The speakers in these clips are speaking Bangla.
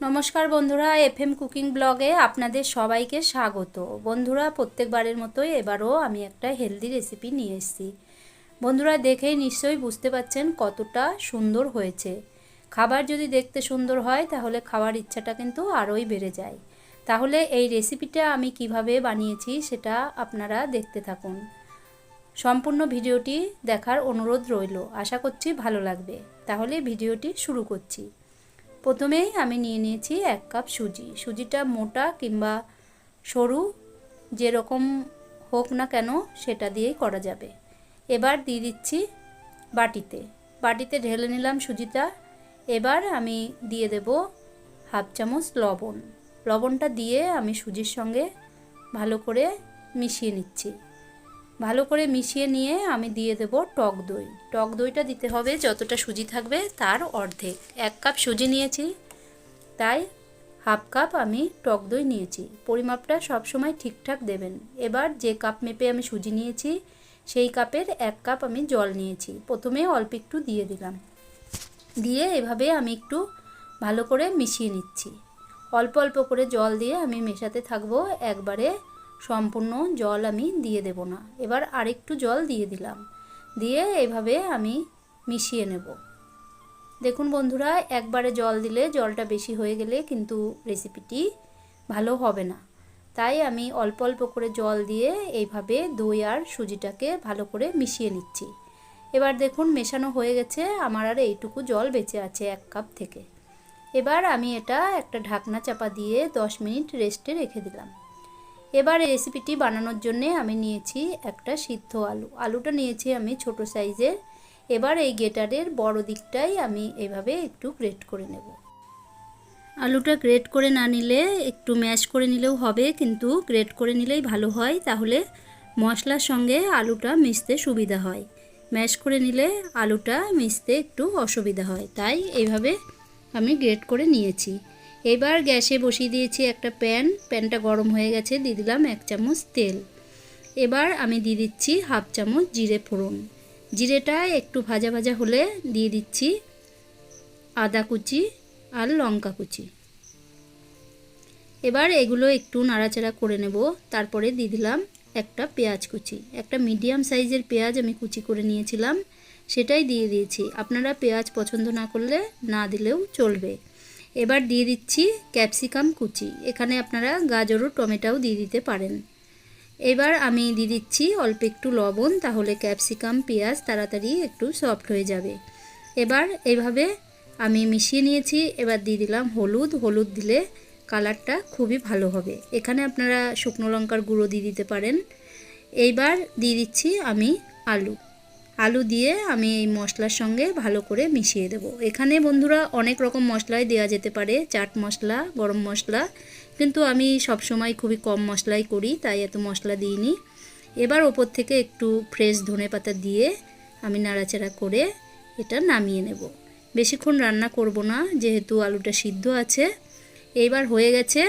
নমস্কার বন্ধুরা এফ এম কুকিং ব্লগে আপনাদের সবাইকে স্বাগত। বন্ধুরা, প্রত্যেকবারের মতোই এবারও আমি একটা হেলদি রেসিপি নিয়ে এসেছি। বন্ধুরা দেখেই নিশ্চয়ই বুঝতে পাচ্ছেন কতটা সুন্দর হয়েছে। খাবার যদি দেখতে সুন্দর হয়, তাহলে খাওয়ার ইচ্ছাটা কিন্তু আরোই বেড়ে যায়। তাহলে এই রেসিপিটা আমি কীভাবে বানিয়েছি, সেটা আপনারা দেখতে থাকুন। সম্পূর্ণ ভিডিওটি দেখার অনুরোধ রইল। আশা করছি ভালো লাগবে। তাহলে ভিডিওটি শুরু করছি। প্রথমেই আমি নিয়ে নিয়েছি এক কাপ সুজি। সুজিটা মোটা কিংবা সরু যেরকম হোক না কেন সেটা দিয়েই করা যাবে। এবার দিয়ে দিচ্ছি বাটিতে। বাটিতে ঢেলে নিলাম সুজিটা। এবার আমি দিয়ে দেব হাফ চামচ লবণ। লবণটা দিয়ে আমি সুজির সঙ্গে ভালো করে মিশিয়ে নিচ্ছি। ভালো করে মিশিয়ে নিয়ে আমি দিয়ে দেব টক দই। টক দইটা দিতে হবে যতটা সুজি থাকবে তার অর্ধেক। এক কাপ সুজি নিয়েছি, তাই হাফ কাপ আমি টক দই নিয়েছি। পরিমাপটা সবসময় ঠিকঠাক দেবেন। এবার যে কাপ মেপে আমি সুজি নিয়েছি, সেই কাপের এক কাপ আমি জল নিয়েছি। প্রথমে অল্প একটু দিয়ে দিলাম। দিয়ে এভাবে আমি একটু ভালো করে মিশিয়ে নিচ্ছি। অল্প অল্প করে জল দিয়ে আমি মেশাতে থাকব। একবারে সম্পূর্ণ জল আমি দিয়ে দেব না। এবার আরেকটু জল দিয়ে দিলাম। দিয়ে এভাবে আমি মিশিয়ে নেব। দেখুন বন্ধুরা, একবারে জল দিলে জলটা বেশি হয়ে গেলে কিন্তু রেসিপিটি ভালো হবে না। তাই আমি অল্প অল্প করে জল দিয়ে এইভাবে দই আর সুজিটাকে ভালো করে মিশিয়ে নিচ্ছি। এবার দেখুন, মেশানো হয়ে গেছে। আমার আর এইটুকু জল বেঁচে আছে এক কাপ থেকে। এবার আমি এটা একটা ঢাকনা চাপা দিয়ে দশ মিনিট রেস্টে রেখে দিলাম। এবার রেসিপিটি বানানোর জন্যে আমি নিয়েছি একটা সিদ্ধ আলু। আলুটা নিয়েছি আমি ছোট সাইজের এবার এই গেটারের বড় দিকটাই আমি এভাবে একটু গ্রেট করে নেব। আলুটা গ্রেট করে না নিলে, একটু ম্যাশ করে নিলেও হবে, কিন্তু গ্রেট করে নিলেই ভালো হয়। তাহলে মশলার সঙ্গে আলুটা মিশতে সুবিধা হয়। ম্যাশ করে নিলে আলুটা মিশতে একটু অসুবিধা হয়। তাই এইভাবে আমি গ্রেট করে নিয়েছি। এবার গ্যাসে বসিয়ে দিয়েছি একটা প্যান। প্যানটা গরম হয়ে গেছে, দিয়ে দিলাম এক চামচ তেল। এবার আমি দিয়ে দিচ্ছি হাফ চামচ জিরে ফোড়ন। জিরেটা একটু ভাজা ভাজা হলে দিয়ে দিচ্ছি আদা কুচি আর লঙ্কা কুচি। এবার এগুলো একটু নাড়াচাড়া করে নেব। তারপরে দিয়ে দিলাম একটা পেঁয়াজ কুচি। একটা মিডিয়াম সাইজের পেঁয়াজ আমি কুচি করে নিয়েছিলাম, সেটাই দিয়ে দিয়েছি। আপনারা পেঁয়াজ পছন্দ না করলে না দিলেও চলবে। এবার দিয়ে দিচ্ছি ক্যাপসিকাম কুচি। এখানে আপনারা গাজর ও টমেটোও দিয়ে দিতে পারেন। এবার আমি দিয়ে দিচ্ছি অল্প একটু লবণ, তাহলে ক্যাপসিকাম, পেঁয়াজ তাড়াতাড়ি একটু সফট হয়ে যাবে। এবার এভাবে আমি মিশিয়ে নিয়েছি, এবার দিয়ে দিলাম হলুদ। হলুদ দিলে কালারটা খুবই ভালো হবে। এখানে আপনারা শুকনো লঙ্কার গুঁড়ো দিয়ে দিতে পারেন। এইবার দিয়ে দিচ্ছি আমি আলু। আলু দিয়ে আমি এই মশলার সঙ্গে ভালো করে মিশিয়ে দেব। এখানে বন্ধুরা অনেক রকম মশলাই দেওয়া যেতে পারে, চাট মশলা, গরম মশলা, কিন্তু আমি সব সময় খুবই কম মশলাই করি, তাই এত মশলা দিইনি। এবার ওপর থেকে একটু ফ্রেশ ধনে পাতা দিয়ে আমি নাড়াচাড়া করে এটা নামিয়ে নেব। বেশিক্ষণ রান্না করব না, যেহেতু আলুটা সিদ্ধ আছে। এইবার হয়ে গেছে,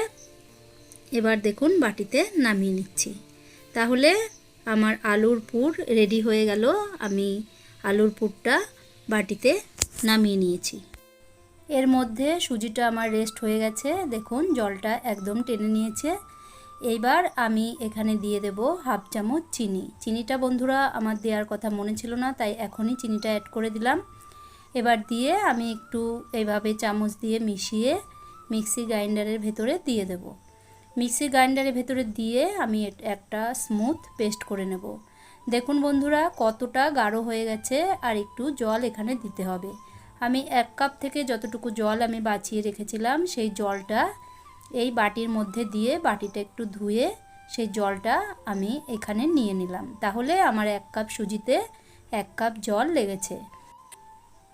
এবার দেখুন বাটিতে নামিয়ে নিচ্ছি। তাহলে আমার আলুর পুর রেডি হয়ে গেল। আমি আলুর পুরটা বাটিতে নামিয়ে নিয়েছি। এর মধ্যে সুজিটা আমার রেস্ট হয়ে গেছে। দেখুন, জলটা একদম টেনে নিয়েছে। এইবার আমি এখানে দিয়ে দেব হাফ চামচ চিনি। চিনিটা বন্ধুরা, আমার দেওয়ার কথা মনে ছিল না, তাই এখনই চিনিটা অ্যাড করে দিলাম। এবার দিয়ে আমি একটু এইভাবে চামচ দিয়ে মিশিয়ে মিক্সি গ্রাইন্ডারের ভেতরে দিয়ে দেবো। মিক্সি গ্রাইন্ডারের ভেতরে দিয়ে আমি একটা স্মুথ পেস্ট করে নেব। দেখুন বন্ধুরা, কতটা গাঢ় হয়ে গেছে আর একটু জল এখানে দিতে হবে। আমি এক কাপ থেকে যতটুকু জল আমি বাঁচিয়ে রেখেছিলাম, সেই জলটা এই বাটির মধ্যে দিয়ে বাটিটা একটু ধুয়ে সেই জলটা আমি এখানে নিয়ে নিলাম। তাহলে আমার এক কাপ সুজিতে এক কাপ জল লেগেছে।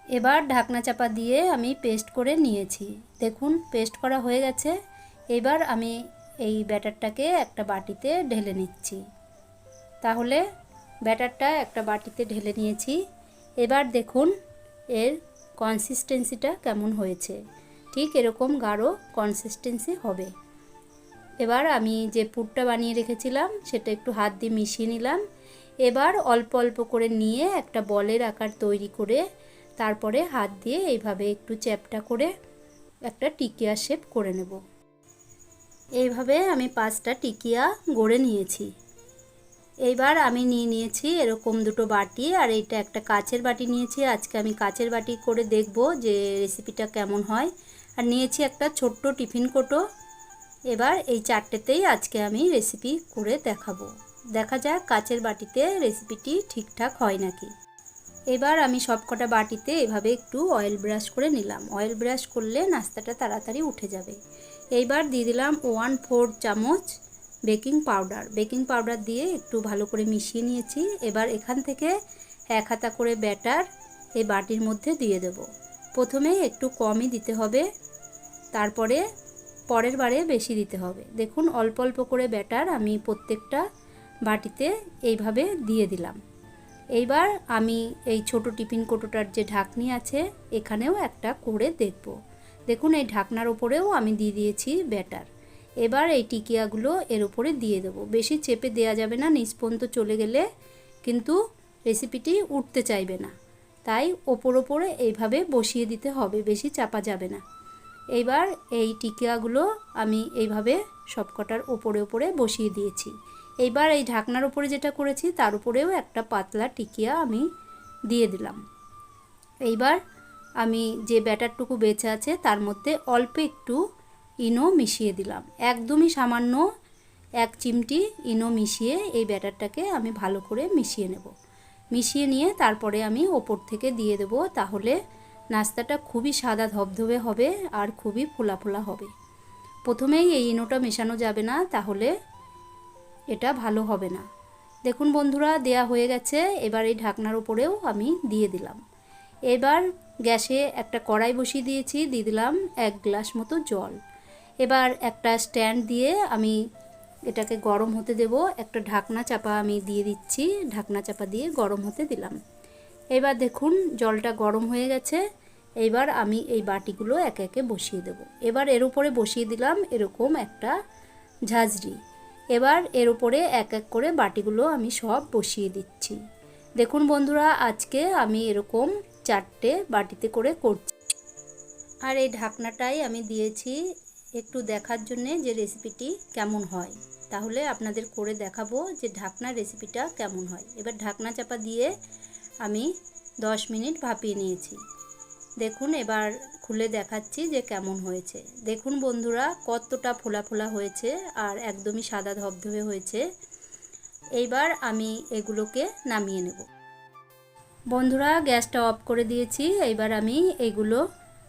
এবার ঢাকনা চাপা দিয়ে আমি পেস্ট করে নিয়েছি। দেখুন পেস্ট করা হয়ে গেছে। এবার আমি এই ব্যাটারটাকে একটা বাটিতে ঢেলে নিচ্ছি। তাহলে ব্যাটারটা একটা বাটিতে ঢেলে নিয়েছি। এবার দেখুন এর কনসিস্টেন্সিটা কেমন হয়েছে। ঠিক এরকম গাঢ় কনসিস্টেন্সি হবে। এবার আমি যে পুরটা বানিয়ে রেখেছিলাম, সেটা একটু হাত দিয়ে মিশিয়ে নিলাম। এবার অল্প অল্প করে নিয়ে একটা বলের আকার তৈরি করে তারপরে হাত দিয়ে এইভাবে একটু চ্যাপটা করে একটা টিকিয়া শেপ করে নেব। এইভাবে আমি পাঁচটা টিকিয়া গড়ে নিয়েছি। এইবার আমি নিয়ে নিয়েছি এরকম দুটো বাটি, আর এইটা একটা কাচের বাটি নিয়েছি। আজকে আমি কাচের বাটি করে দেখব যে রেসিপিটা কেমন হয়। আর নিয়েছি একটা ছোট্ট টিফিন কোটো। এবার এই চারটেতেই আজকে আমি রেসিপি করে দেখাবো। দেখা যাক কাচের বাটিতে রেসিপিটি ঠিকঠাক হয় নাকি। এবার আমি সবকটা বাটিতে এভাবে একটু অয়েল ব্রাশ করে নিলাম। অয়েল ব্রাশ করলে নাস্তাটা তাড়াতাড়ি উঠে যাবে। এইবার দিয়ে দিলাম ওয়ান ফোর চামচ বেকিং পাউডার বেকিং পাউডার দিয়ে একটু ভালো করে মিশিয়ে নিয়েছি। এবার এখান থেকে এক হাতা করে ব্যাটার এই বাটির মধ্যে দিয়ে দেব। প্রথমে একটু কমই দিতে হবে, তারপরে পরের বারে বেশি দিতে হবে। দেখুন, অল্প অল্প করে ব্যাটার আমি প্রত্যেকটা বাটিতে এইভাবে দিয়ে দিলাম। এইবার আমি এই ছোট টিফিন কোটোটার যে ঢাকনি আছে, এখানেও একটা করে দেখব। দেখুন, এই ঢাকনার ওপরেও আমি দিয়ে দিয়েছি ব্যাটার। এবার এই টিকিয়াগুলো এর উপরে দিয়ে দেবো। বেশি চেপে দেওয়া যাবে না নিচ চলে গেলে কিন্তু রেসিপিটি উঠতে চাইবে না। তাই ওপর ওপরে এইভাবে বসিয়ে দিতে হবে, বেশি চাপা যাবে না। এইবার এই টিকিয়াগুলো আমি এইভাবে সবকটার ওপরে ওপরে বসিয়ে দিয়েছি। এইবার এই ঢাকনার উপরে যেটা করেছি, তার উপরেও একটা পাতলা টিকিয়া আমি দিয়ে দিলাম। এইবার আমি যে ব্যাটারটুকু বেঁচে আছে তার মধ্যে অল্প একটু ইনো মিশিয়ে দিলাম। একদমই সামান্য এক চিমটি ইনো মিশিয়ে এই ব্যাটারটাকে আমি ভালো করে মিশিয়ে নেব। মিশিয়ে নিয়ে তারপরে আমি ওপর থেকে দিয়ে দেব, তাহলে নাস্তাটা খুবই সাদা ধবধবে হবে আর খুবই ফোলা ফোলা হবে। প্রথমেই এই ইনোটা মেশানো যাবে না, তাহলে এটা ভালো হবে না। দেখুন বন্ধুরা, দেয়া হয়ে গেছে, এবার এই ঢাকনার উপরেও আমি দিয়ে দিলাম। এবার গ্যাসে একটা কড়াই বসিয়ে দিয়েছি, দিয়ে দিলাম এক গ্লাস মতো জল। এবার একটা স্ট্যান্ড দিয়ে আমি এটাকে গরম হতে দেব। একটা ঢাকনা চাপা আমি দিয়ে দিচ্ছি, ঢাকনা চাপা দিয়ে গরম হতে দিলাম। এবার দেখুন, জলটা গরম হয়ে গেছে। এইবার আমি এই বাটিগুলো একে একে বসিয়ে দেব। এবার এর উপরে বসিয়ে দিলাম এরকম একটা ঝাঁঝরি। এবার এর উপরে এক এক করে বাটিগুলো আমি সব বসিয়ে দিচ্ছি। দেখুন বন্ধুরা, আজকে আমি এরকম চারটে বাটিতে করে করছি। আর এই ঢাকনাটাই আমি দিয়েছি একটু দেখার জন্যে যে রেসিপিটি কেমন হয়। তাহলে আপনাদের করে দেখাবো যে ঢাকনা রেসিপিটা কেমন হয়। এবার ঢাকনা চাপা দিয়ে আমি দশ মিনিট ভাপিয়ে নিয়েছি। দেখুন, এবার খুলে দেখাচ্ছি যে কেমন হয়েছে। দেখুন বন্ধুরা, কতটা ফোলা ফোলা হয়েছে আর একদমই সাদা ধবধবে হয়েছে। এইবার আমি এগুলোকে নামিয়ে নেব। বন্ধুরা, গ্যাসটা অফ করে দিয়েছি। এইবার আমি এগুলো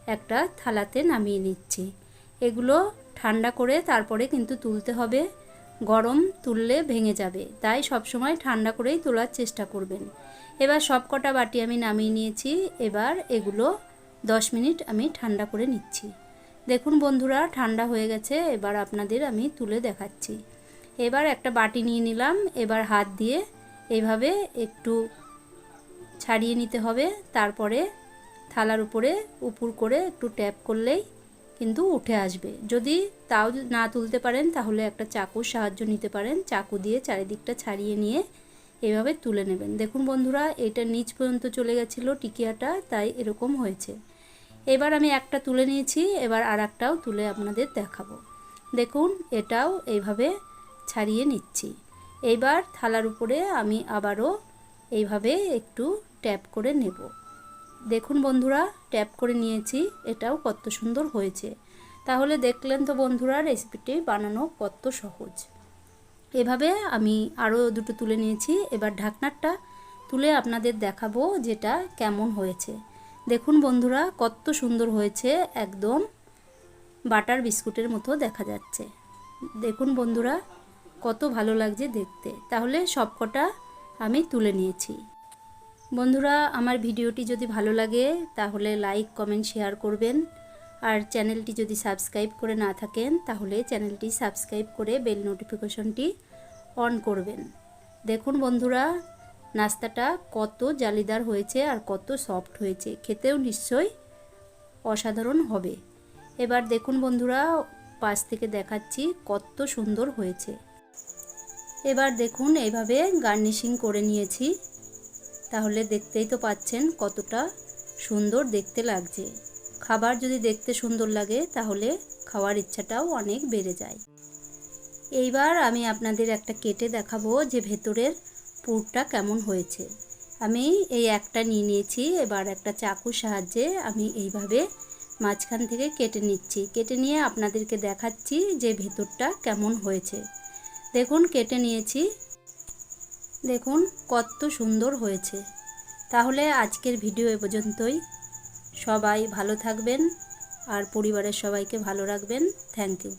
একটা থালাতে নামিয়ে নিচ্ছি। এগুলো ঠান্ডা করে তারপরে কিন্তু তুলতে হবে। গরম তুললে ভেঙে যাবে। তাই সবসময় ঠান্ডা করেই তোলার চেষ্টা করবেন। এবার সব কটা বাটি আমি নামিয়ে নিয়েছি। এবার এগুলো দশ মিনিট আমি ঠান্ডা করে নিচ্ছি। দেখুন বন্ধুরা, ঠান্ডা হয়ে গেছে। এবার আপনাদের আমি তুলে দেখাচ্ছি। এবার একটা বাটি নিয়ে নিলাম। এবার হাত দিয়ে এইভাবে একটু ছাড়িয়ে নিতে হবে। তারপরে থালার উপরে উপুর করে একটু ট্যাপ করলেই কিন্তু উঠে আসবে। যদি তাও না তুলতে পারেন, তাহলে একটা চাকুর সাহায্য নিতে পারেন। চাকু দিয়ে চারিদিকটা ছাড়িয়ে নিয়ে এভাবে তুলে নেবেন। দেখুন বন্ধুরা, এটা নিচ পর্যন্ত চলে গেছিল টিকিয়াটা, তাই এরকম হয়েছে। এবার আমি একটা তুলে নিয়েছি, এবার আর একটাও তুলে আপনাদের দেখাবো। দেখুন, এটাও এইভাবে ছাড়িয়ে নিচ্ছি। এইবার থালার উপরে আমি আবারও এইভাবে একটু ট্যাপ করে নেব। দেখুন বন্ধুরা, ট্যাপ করে নিয়েছি, এটাও কত সুন্দর হয়েছে। তাহলে দেখলেন তো বন্ধুরা, রেসিপিটি বানানো কত সহজ। এভাবে আমি আরও দুটো তুলে নিয়েছি। এবার ঢাকনারটা তুলে আপনাদের দেখাবো যেটা কেমন হয়েছে। দেখুন বন্ধুরা, কত সুন্দর হয়েছে, একদম বাটার বিস্কুটের মতো দেখা যাচ্ছে। দেখুন বন্ধুরা, কত ভালো লাগছে দেখতে। তাহলে সবকটা আমি তুলে নিয়েছি। বন্ধুরা, আমার ভিডিওটি যদি ভালো লাগে, তাহলে লাইক, কমেন্ট, শেয়ার করবেন। আর চ্যানেলটি যদি সাবস্ক্রাইব করে না থাকেন, তাহলে চ্যানেলটি সাবস্ক্রাইব করে বেল নোটিফিকেশনটি অন করবেন। দেখুন বন্ধুরা, নাস্তাটা কত জালিদার হয়েছে আর কত সফট হয়েছে। খেতেও নিশ্চয়ই অসাধারণ হবে। এবার দেখুন বন্ধুরা, পাশ থেকে দেখাচ্ছি কত সুন্দর হয়েছে। এবার দেখুন এইভাবে গার্নিশিং করে নিয়েছি। তাহলে দেখতেই তো পাচ্ছেন কতটা সুন্দর দেখতে লাগছে। খাবার যদি দেখতে সুন্দর লাগে, তাহলে খাওয়ার ইচ্ছাটাও অনেক বেড়ে যায়। এইবার আমি আপনাদের একটা কেটে দেখাবো যে ভেতরের পুরটা কেমন হয়েছে। আমি এই একটা নিয়ে নিয়েছি, এবার একটা চাকুর সাহায্যে আমি এইভাবে মাঝখান থেকে কেটে নিচ্ছি। কেটে নিয়ে আপনাদেরকে দেখাচ্ছি যে ভেতরটা কেমন হয়েছে। দেখুন, কেটে নিয়েছি। দেখুন কত সুন্দর হয়েছে। তাহলে আজকের ভিডিও এ পর্যন্তই। সবাই ভালো থাকবেন আর পরিবারের সবাইকে ভালো রাখবেন। Thank you.